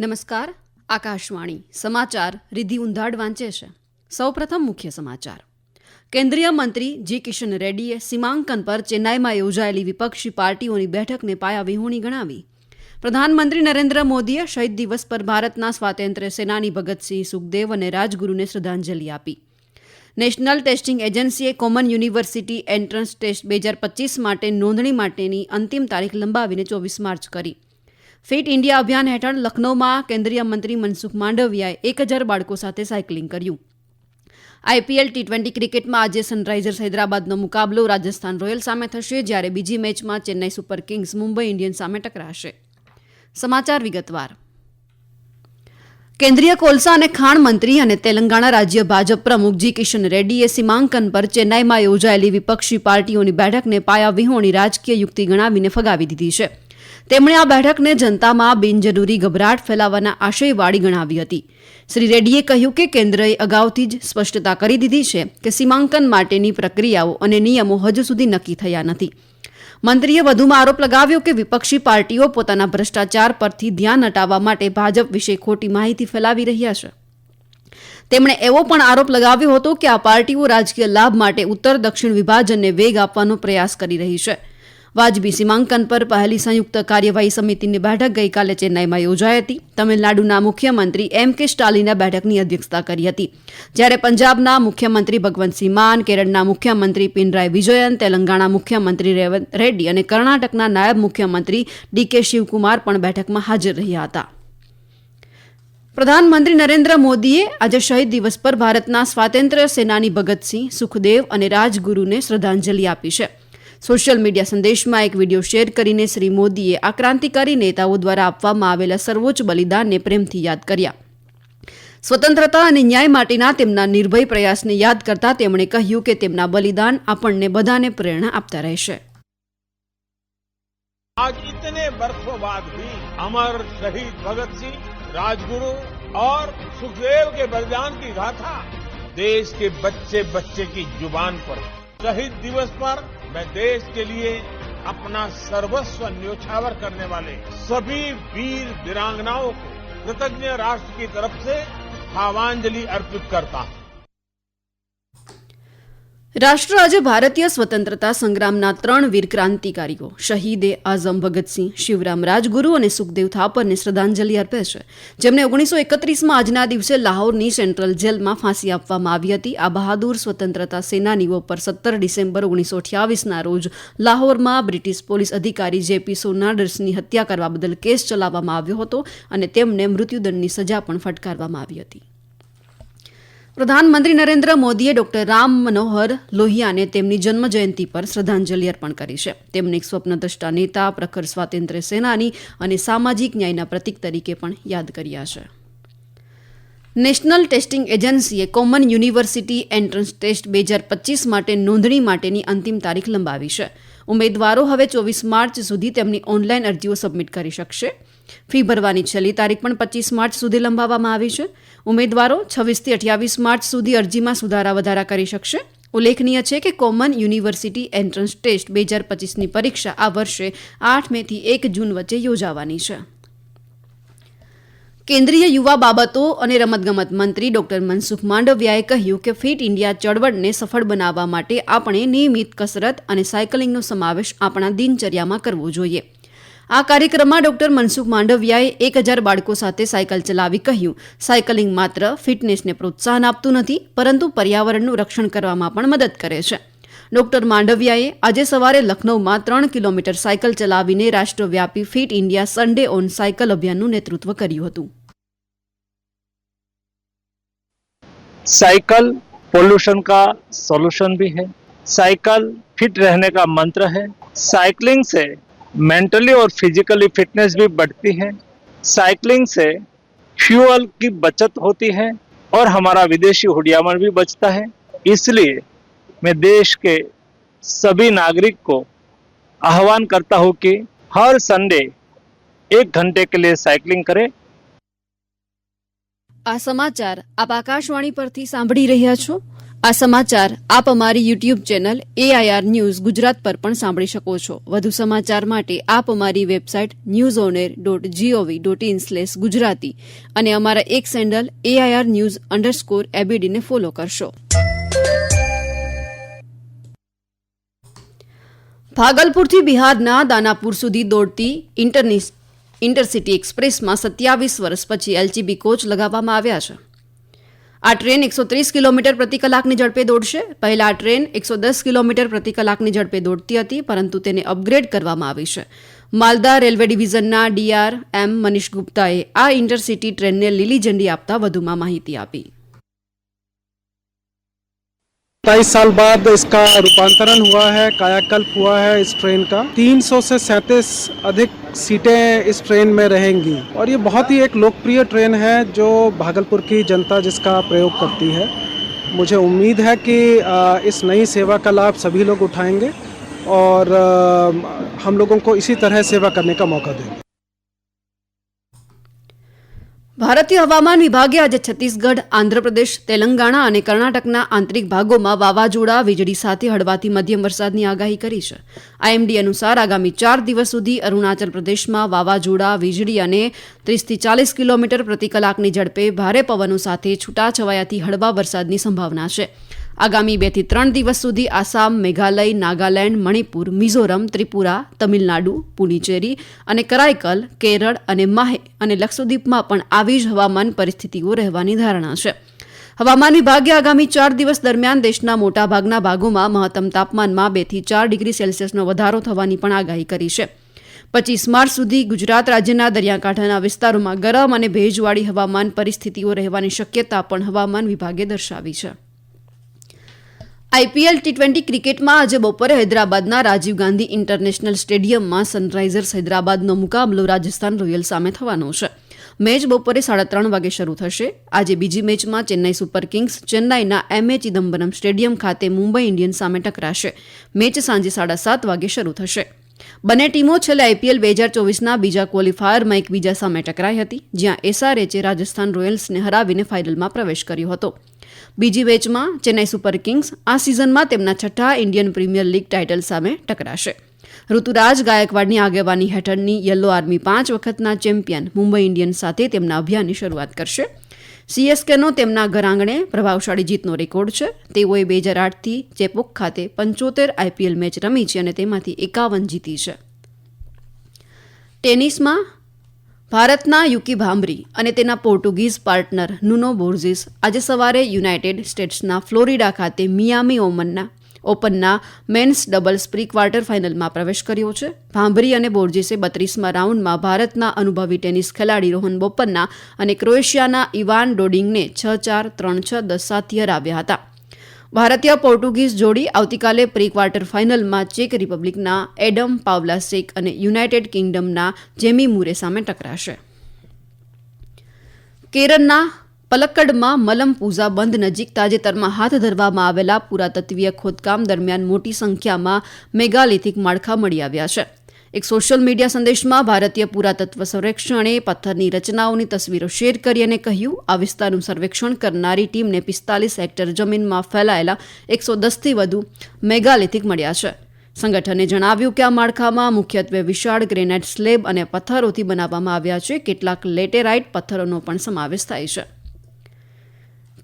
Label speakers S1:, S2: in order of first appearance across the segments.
S1: નમસ્કાર, આકાશવાણી. સમાચાર રિધિ ઉંધાડ વાંચે છે. સૌપ્રથમ મુખ્ય સમાચાર. કેન્દ્રીય મંત્રી જી. કિશન રેડ્ડીએ સીમાંકન પર ચેન્નાઈમાં યોજાયેલી વિપક્ષી પાર્ટીઓની બેઠકને પાયાવિહોણી ગણાવી. પ્રધાનમંત્રી નરેન્દ્ર મોદીએ શહીદ દિવસ પર ભારતના સ્વાતંત્ર્ય સેનાની ભગતસિંહ સુખદેવ અને રાજગુરુને શ્રદ્ધાંજલિ આપી. નેશનલ ટેસ્ટિંગ એજન્સીએ કોમન યુનિવર્સિટી એન્ટ્રન્સ ટેસ્ટ બે હજાર પચીસ માટે નોંધણી માટેની અંતિમ તારીખ લંબાવીને ચોવીસ માર્ચ કરી. ફિટ ઇન્ડિયા અભિયાન હેઠળ લખનૌમાં કેન્દ્રીય મંત્રી મનસુખ માંડવિયાએ એક હજાર બાળકો સાથે સાયકલિંગ કર્યું. આઈપીએલ, ટી ટ્વેન્ટી ક્રિકેટમાં આજે સનરાઇઝર્સ હૈદરાબાદનો મુકાબલો રાજસ્થાન રોયલ સામે થશે, જ્યારે બીજી મેચમાં Chennai super kings Mumbai Indians સામે ટકરાશે. સમાચાર વિગતવાર. કેન્દ્રીય કોલસા અને ખાણ મંત્રી અને તેલંગાણા રાજ્ય ભાજપ પ્રમુખ જી કિશન રેડ્ડીએ સીમાંકન પર ચેન્નાઈમાં યોજાયેલી વિપક્ષી પાર્ટીઓની બેઠકને પાયાવિહોણી રાજકીય યુક્તિ ગણાવીને ફગાવી દીધી છે. તેમણે આ બેઠકને જનતામાં બિનજરૂરી ગભરાટ ફેલાવવાના આશયવાળી ગણાવી હતી. શ્રી રેડ્ડીએ કહ્યું કે કેન્દ્રએ અગાઉથી જ સ્પષ્ટતા કરી દીધી છે કે સીમાંકન માટેની પ્રક્રિયાઓ અને નિયમો હજુ સુધી નક્કી થયા નથી. મંત્રીએ વધુમાં આરોપ લગાવ્યો કે વિપક્ષી પાર્ટીઓ પોતાના ભ્રષ્ટાચાર પરથી ધ્યાન હટાવવા માટે ભાજપ વિશે ખોટી માહિતી ફેલાવી રહ્યા છે. તેમણે એવો પણ આરોપ લગાવ્યો હતો કે આ પાર્ટીઓ રાજકીય લાભ માટે ઉત્તર દક્ષિણ વિભાજનને વેગ આપવાનો પ્રયાસ કરી રહી છે. વાજબી સીમાંકન પર પહેલી સંયુક્ત કાર્યવાહી સમિતિની બેઠક ગઈકાલે ચેન્નાઈમાં યોજાઈ હતી. તમિલનાડુના મુખ્યમંત્રી એમ કે સ્ટાલિને બેઠકની અધ્યક્ષતા કરી હતી. જ્યારે પંજાબના મુખ્યમંત્રી ભગવંતસિંહ માન કેરળના મુખ્યમંત્રી પિનરાય વિજયન, તેલંગાણા મુખ્યમંત્રી રેવંત રેડ્ડી અને કર્ણાટકના નાયબ મુખ્યમંત્રી ડી કે શિવકુમાર પણ બેઠકમાં હાજર રહ્યા હતા. પ્રધાનમંત્રી નરેન્દ્ર મોદીએ આજે શહીદ દિવસ પર ભારતના સ્વાતંત્ર્ય સેનાની ભગતસિંહ, સુખદેવ અને રાજગુરુને શ્રદ્ધાંજલિ આપી છે. સોશિયલ મીડિયા સંદેશમાં એક વિડીયો શેર કરીને શ્રી મોદીએ આ ક્રાંતિકારી નેતાઓ દ્વારા આપવામાં આવેલા સર્વોચ્ચ બલિદાનને પ્રેમથી યાદ કર્યા સ્વતંત્રતા અને ન્યાય માટેના તેમના નિર્ભય પ્રયાસને યાદ કરતા તેમણે કહ્યું કે તેમના બલિદાન આપણને બધાને પ્રેરણા આપતા રહેશે
S2: आज इतने वर्षों बाद भी अमर शहीद भगत सिंह राजगुरु और सुखदेव के बलिदान की गाथा देश के बच्चे बच्चे की जुबान पर है। शहीद दिवस पर मैं देश के लिए अपना सर्वस्व न्योछावर करने वाले सभी वीर वीरांगनाओं को कृतज्ञ राष्ट्र की तरफ़ से भावांजलि अर्पित करता हूँ।
S1: રાષ્ટ્ર આજે ભારતીય સ્વતંત્રતા સંગ્રામના ત્રણ વીર ક્રાંતિકારીઓ, શહીદે આઝમ ભગતસિંહ, શિવરામ રાજગુરુ અને સુખદેવ થાપરને શ્રદ્ધાંજલિ અર્પે છે. જેમને ઓગણીસો એકત્રીસમાં આજના દિવસે લાહોરની સેન્ટ્રલ જેલમાં ફાંસી આપવામાં આવી હતી. આ બહાદુર સ્વતંત્રતા સેનાનીઓ પર સત્તર ડિસેમ્બર ઓગણીસો અઠ્યાવીસના રોજ લાહોરમાં બ્રિટિશ પોલીસ અધિકારી જેપી સોનાડર્સની હત્યા કરવા બદલ કેસ ચલાવવામાં આવ્યો હતો અને તેમને મૃત્યુદંડની સજા પણ ફટકારવામાં આવી હતી. પ્રધાનમંત્રી નરેન્દ્ર મોદીએ ડોક્ટર રામ મનોહર લોહિયાને તેમની જન્મજયંતિ પર શ્રદ્ધાંજલિ અર્પણ કરી છે. તેમને એક સ્વપ્નદ્રષ્ટા નેતા, પ્રખર સ્વાતંત્ર્ય સેનાની અને સામાજિક ન્યાયના પ્રતીક તરીકે પણ યાદ કર્યા છે. નેશનલ ટેસ્ટિંગ એજન્સીએ કોમન યુનિવર્સિટી એન્ટ્રન્સ ટેસ્ટ બે હજાર પચીસ માટે નોંધણી માટેની અંતિમ તારીખ લંબાવી છે. ઉમેદવારો હવે ચોવીસ માર્ચ સુધી તેમની ઓનલાઈન અરજીઓ સબમિટ કરી શકશે. ફી ભરવાની છેલ્લી તારીખ પણ પચીસ માર્ચ સુધી લંબાવવામાં આવી છે. ઉમેદવારો છવ્વીસથી અઠ્યાવીસ માર્ચ સુધી અરજીમાં સુધારા વધારા કરી શકશે. ઉલ્લેખનીય છે કે કોમન યુનિવર્સિટી એન્ટ્રન્સ ટેસ્ટ બે હજાર પચીસની પરીક્ષા આ વર્ષે આઠ મેથી એક જૂન વચ્ચે યોજાવાની છે. કેન્દ્રીય યુવા બાબતો અને રમતગમત મંત્રી ડોક્ટર મનસુખ માંડવિયાએ કહ્યું કે ફિટ ઇન્ડિયા ચળવળને સફળ બનાવવા માટે આપણે નિયમિત કસરત અને સાયકલિંગનો સમાવેશ આપણા દિનચર્યામાં કરવો જોઈએ. આ કાર્યક્રમમાં ડોક્ટર મનસુખ માંડવિયાએ એક હજાર બાળકો સાથે સાયકલ ચલાવી કહ્યું સાયકલિંગ માત્ર ફિટનેસને પ્રોત્સાહન આપતું નથી પરંતુ પર્યાવરણનું રક્ષણ કરવામાં પણ મદદ કરે છે ડોક્ટર માંડવિયાએ આજે સવારે લખનૌમાં ત્રણ કિલોમીટર સાયકલ ચલાવીને રાષ્ટ્રવ્યાપી fit India Sunday on cycle અભિયાનનું નેતૃત્વ કર્યું હતું
S3: साइकिल पोल्यूशन का सॉल्यूशन भी है साइकिल फिट रहने का मंत्र है साइकिलिंग से मेंटली और फिजिकली फिटनेस भी बढ़ती है साइकिलिंग से फ्यूल की बचत होती है और हमारा विदेशी हुडियामन भी बचता है इसलिए मैं देश के सभी नागरिक को आह्वान करता हूं कि हर संडे एक घंटे के लिए साइकिलिंग करें
S1: આ સમાચાર આપ આકાશવાણી પરથી સાંભળી રહ્યા છો આ સમાચાર આપ અમારી YouTube channel AIR news Gujarat પર પણ સાંભળી શકો છો. વધુ સમાચાર માટે આપ અમારી website news on air dot G O V dot in slash Gujarati અને અમારા એક સેન્ડલ એઆઈઆર ન્યૂઝ અંડરસ્કોર એબીડીને ફોલો કરશો. ભાગલપુરથી બિહારના દાનાપુર સુધી દોડતી ઇન્ટરસિટી એક્સપ્રેસમાં સત્યાવીસ વર્ષ પછી એલજીબી કોચ લગાવવામાં આવ્યા છે. આ ટ્રેન એકસો ત્રીસ કિલોમીટર પ્રતિ કલાકની ઝડપે દોડશે. પહેલા આ ટ્રેન એકસો દસ કિલોમીટર પ્રતિ કલાકની ઝડપે દોડતી હતી, પરંતુ તેને અપગ્રેડ કરવામાં આવી છે. માલદા રેલવે ડિવિઝનના ડીઆર એમ મનીષ ગુપ્તાએ આ ઇન્ટરસિટી ટ્રેનને લીલી ઝંડી આપતા વધુમાં માહિતી આપી.
S4: सत्ताईस साल बाद इसका रूपांतरण हुआ है, कायाकल्प हुआ है इस ट्रेन का। 300 से सैंतीस अधिक सीटें इस ट्रेन में रहेंगी। और ये बहुत ही एक लोकप्रिय ट्रेन है जो भागलपुर की जनता जिसका प्रयोग करती है। मुझे उम्मीद है कि इस नई सेवा का लाभ सभी लोग उठाएँगे और हम लोगों को इसी तरह सेवा करने का मौका देंगे।
S1: ભારતીય હવામાન વિભાગે આજે છત્તીસગઢ, આંધ્રપ્રદેશ, તેલંગાણા અને કર્ણાટકના આંતરિક ભાગોમાં વાવાઝોડા, વીજળી સાથે હળવાથી મધ્યમ વરસાદની આગાહી કરી છે. આઈએમડી અનુસાર આગામી ચાર દિવસ સુધી અરુણાચલ પ્રદેશમાં વાવાઝોડા, વીજળી અને ત્રીસથી ચાલીસ કિલોમીટર પ્રતિ કલાકની ઝડપે ભારે પવનો સાથે છૂટાછવાયાથી હળવા વરસાદની સંભાવના છે. આગામી બેથી ત્રણ દિવસ સુધી આસામ, મેઘાલય, નાગાલેન્ડ, મણિપુર, મિઝોરમ, ત્રિપુરા, તમિલનાડુ, પુડુચેરી અને કરાઈકલ કેરળ અને માહે અને લક્ષદ્વીપમાં પણ આવી જ હવામાન પરિસ્થિતિઓ રહેવાની ધારણા છે. હવામાન વિભાગે આગામી ચાર દિવસ દરમિયાન દેશના મોટાભાગના ભાગોમાં મહત્તમ તાપમાનમાં બેથી ચાર ડિગ્રી સેલ્સિયસનો વધારો થવાની પણ આગાહી કરી છે. પચીસ માર્ચ સુધી ગુજરાત રાજ્યના દરિયાકાંઠાના વિસ્તારોમાં ગરમ અને ભેજવાળી હવામાન પરિસ્થિતિઓ રહેવાની શક્યતા પણ હવામાન વિભાગે દર્શાવી છે. આઈપીએલ ટી ટ્વેન્ટી ક્રિકેટમાં આજે બપોરે હૈદરાબાદના રાજીવ ગાંધી ઇન્ટરનેશનલ સ્ટેડિયમમાં સનરાઇઝર્સ હૈદરાબાદનો મુકાબલો રાજસ્થાન રોયલ સામે થવાનો છે. મેચ બપોરે સાડા ત્રણ વાગે શરૂ થશે. આજે બીજી મેચમાં ચેન્નાઈ સુપર કિંગ્સ, ચેન્નાઈના એમએ ચિદમ્બરમ સ્ટેડિયમ ખાતે મુંબઈ ઇન્ડિયન્સ સામે ટકરાશે. મેચ સાંજે સાડા સાત વાગે શરૂ થશે. બંને ટીમો છેલ્લે આઈપીએલ બે હજાર ચોવીસના બીજા ક્વોલિફાયરમાં એકબીજા સામે ટકરાઈ હતી, જ્યાં એસઆરએચે રાજસ્થાન રોયલ્સને હરાવીને ફાઇનલમાં પ્રવેશ કર્યો હતો. બીજી મેચમાં ચેન્નાઈ સુપર કિંગ્સ આ સિઝનમાં તેમના છઠ્ઠા ઇન્ડિયન પ્રીમિયર લીગ ટાઇટલ સામે ટકરાશે. ઋતુરાજ ગાયકવાડની આગેવાની હેઠળની યલો આર્મી પાંચ વખતના ચેમ્પિયન મુંબઈ ઇન્ડિયન્સ સાથે તેમના અભિયાનની શરૂઆત કરશે. સીએસકેનો તેમના ઘર આંગણે પ્રભાવશાળી જીતનો રેકોર્ડ છે. તેઓએ બે હજાર આઠથી ચેપોક ખાતે પંચોતેર આઈપીએલ મેચ રમી છે અને તેમાંથી એકાવન જીતી છે. ટેનિસમાં ભારતના યુકી ભાંભરી અને તેના પોર્ટુગીઝ પાર્ટનર નુનો બોર્ઝિસ આજે સવારે યુનાઇટેડ સ્ટેટ્સના ફ્લોરિડા ખાતે મિયામી ઓમનના ઓપનના મેન્સ ડબલ્સ પ્રી ક્વાર્ટર ફાઇનલમાં પ્રવેશ કર્યો છે. ભાંભરી અને બોર્જિસે બત્રીસમાં રાઉન્ડમાં ભારતના અનુભવી ટેનિસ ખેલાડી રોહન બોપન્ના અને ક્રોએશિયાના ઇવાન ડોડિંગને છ ચાર, ત્રણ છ, દસ સાતથી હરાવ્યા હતા. ભારતીય પોર્ટુગીઝ જોડી આવતીકાલે પ્રી ક્વાર્ટર ફાઇનલમાં ચેક રિપબ્લિકના એડમ પાવલાસેક અને યુનાઇટેડ કિંગડમના જેમી મુરે સામે ટકરાશે. કેરળના પલક્કડમાં મલમ બંધ નજીક તાજેતરમાં હાથ ધરવામાં આવેલા પુરાતત્વીય ખોદકામ દરમિયાન મોટી સંખ્યામાં મેગાલિથિક માળખા મળી આવ્યા છે. એક સોશિયલ મીડિયા સંદેશમાં ભારતીય પુરાતત્વ સર્વેક્ષણે પથ્થરની રચનાઓની તસવીરો શેર કરી અને કહ્યું, આ વિસ્તારનું સર્વેક્ષણ કરનારી ટીમને પિસ્તાલીસ હેક્ટર જમીનમાં ફેલાયેલા એકસો દસથી વધુ મેગાલિથિક મળ્યા છે. સંગઠને જણાવ્યું કે આ માળખામાં મુખ્યત્વે વિશાળ ગ્રેનાઇટ સ્લેબ અને પથ્થરોથી બનાવવામાં આવ્યા છે. કેટલાક લેટેરાઇટ પથ્થરોનો પણ સમાવેશ થાય છે.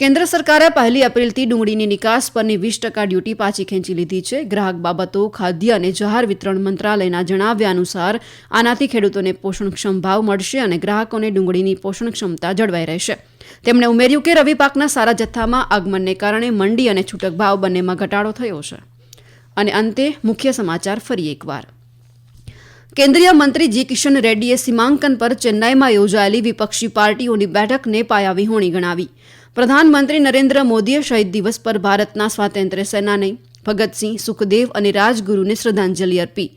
S1: કેન્દ્ર સરકારે પહેલી એપ્રિલથી ડુંગળીની નિકાસ પરની વીસ ટકા ડ્યુટી પાછી ખેંચી લીધી છે. ગ્રાહક બાબતો, ખાદ્ય અને જહાર વિતરણ મંત્રાલયના જણાવ્યા અનુસાર આનાથી ખેડૂતોને પોષણક્ષમ ભાવ મળશે અને ગ્રાહકોને ડુંગળીની પોષણ ક્ષમતા જળવાઈ રહેશે. તેમણે ઉમેર્યું કે રવિ પાકના સારા જથ્થામાં આગમનને કારણે મંડી અને છૂટક ભાવ બંનેમાં ઘટાડો થયો છે. અને અંતે મુખ્ય સમાચાર ફરી એકવાર. કેન્દ્રીય મંત્રી જી કિશન રેડ્ડીએ સીમાંકન પર ચેન્નાઈમાં યોજાયેલી વિપક્ષી પાર્ટીઓની બેઠકને પાયાવિહોણી ગણાવી. પ્રધાનમંત્રી નરેન્દ્ર મોદીએ શહીદ દિવસ પર ભારતના સ્વાતંત્ર્ય સેનાની ભગતસિંહ, સુખદેવ અને રાજગુરુને શ્રદ્ધાંજલિ અર્પી.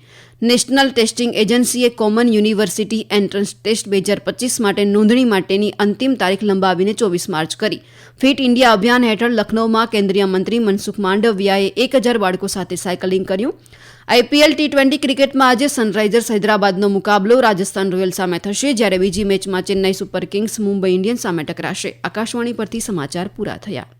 S1: નેશનલ ટેસ્ટિંગ એજન્સીએ કોમન યુનિવર્સિટી એન્ટ્રન્સ ટેસ્ટ બે હજાર પચીસ માટે નોંધણી માટેની અંતિમ તારીખ લંબાવીને ચોવીસ માર્ચ કરી. ફિટ ઇન્ડિયા અભિયાન હેઠળ લખનૌમાં કેન્દ્રીય મંત્રી મનસુખ માંડવિયાએ એક હજાર બાળકો સાથે સાયકલિંગ કર્યું. આઈપીએલ ટી ટ્વેન્ટી ક્રિકેટમાં આજે સનરાઇઝર્સ હૈદરાબાદનો મુકાબલો રાજસ્થાન રોયલ સામે થશે, જ્યારે બીજી મેચમાં Chennai super kings Mumbai Indians સામે ટકરાશે. આકાશવાણી પરથી સમાચાર પૂરા થયા.